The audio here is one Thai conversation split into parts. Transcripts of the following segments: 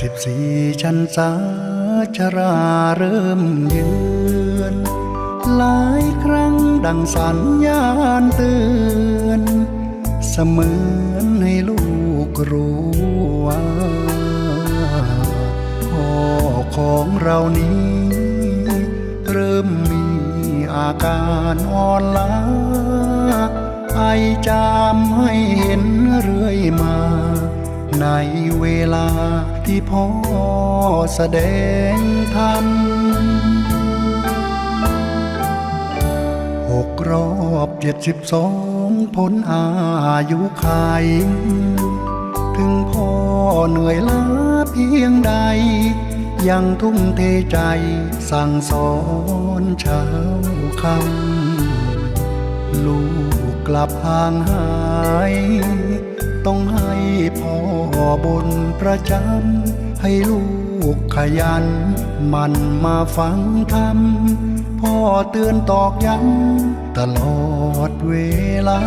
สิบสี่ชันสาชราเริ่มยืนหลายครั้งดังสัญญาณเตือน เสมือนให้ลูกรู้ว่าพ่อของเรานี้ เริ่มมีอาการอ่อนล้าไอจามให้เห็นเรื่อยมา ในเวลาที่พ่อแสดงธรรมหกรอบเจ็ดสิบสองพ้นอายุไขยถึงพ่อเหนื่อยล้าเพียงใด ยังทุ่มเทใจสั่งสอนเช้าคำลูกกลับห่างหาย ต้องห้พ่อ บนประจำให้ลูกขยัน มันมาฟังธรรมพ่อเตือนตอกย้ำตลอดเวลา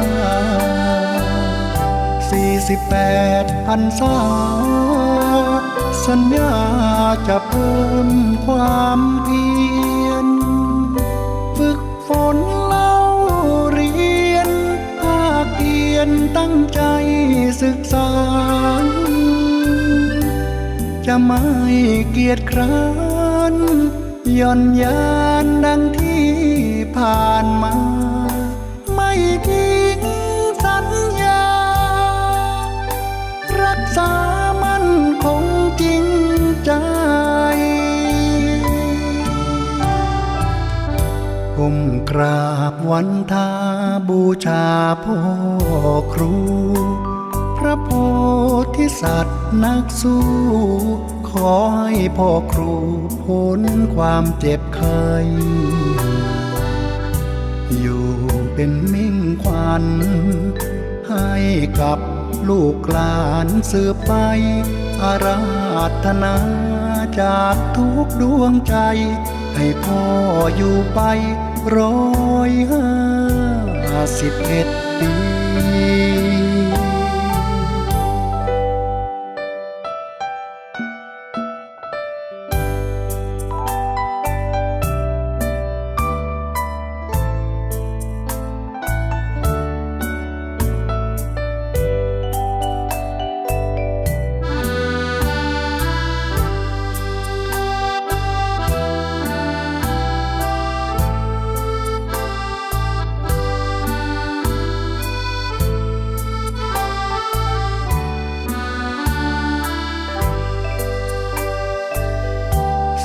48พันษา สัญญาจะเพิ่มความเพียร ฝึกฝนเล่าเรียนภาคเพียนตั้งใจศึกษา จะไม่เกียจคร้านย่อนยานดังที่ผ่านมา ไม่ทิ้งสัญญา รักษามันคงจริงใจก้มกราบวันทาบูชาพ่อครู พระโพธิสัตว์นักสู้ ขอให้พ่อครูพ้นความเจ็บไข้อยู่เป็นมิ่งขวัญให้กับลูกหลานสืบไป อาราธนาจากทุกดวงใจ ให้พ่ออยู่ไปร้อยห้าสิบเอ็ดปี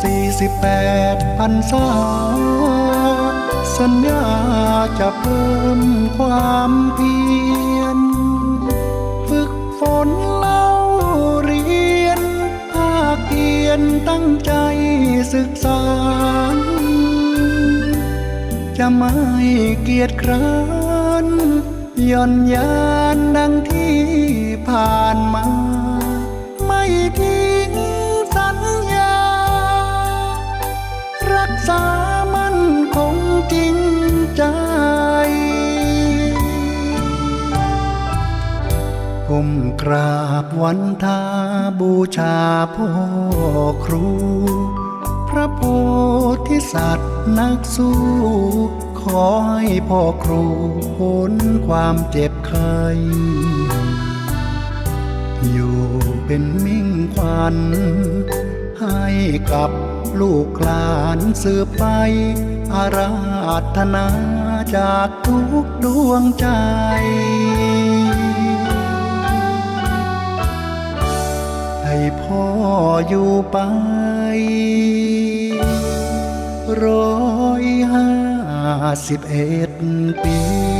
48พันษาสัญญาจะเพิ่มความเพียร ฝึกฝนเล่าเรียน ภาคเพียนตั้งใจศึกษา จะไม่เกียจคร้านย่อนยานดังที่ มกราบวันทาบูชาพ่อครู พระโพธิสัตว์นักสู้ ขอให้พ่อครูพ้นความเจ็บไข้อยู่เป็นมิ่งขวัญให้กับลูกหลานสืบไป อาราธนาจากทุกดวงใจ พ่ออยู่ไป ร้อยห้าสิบเอ็ดปี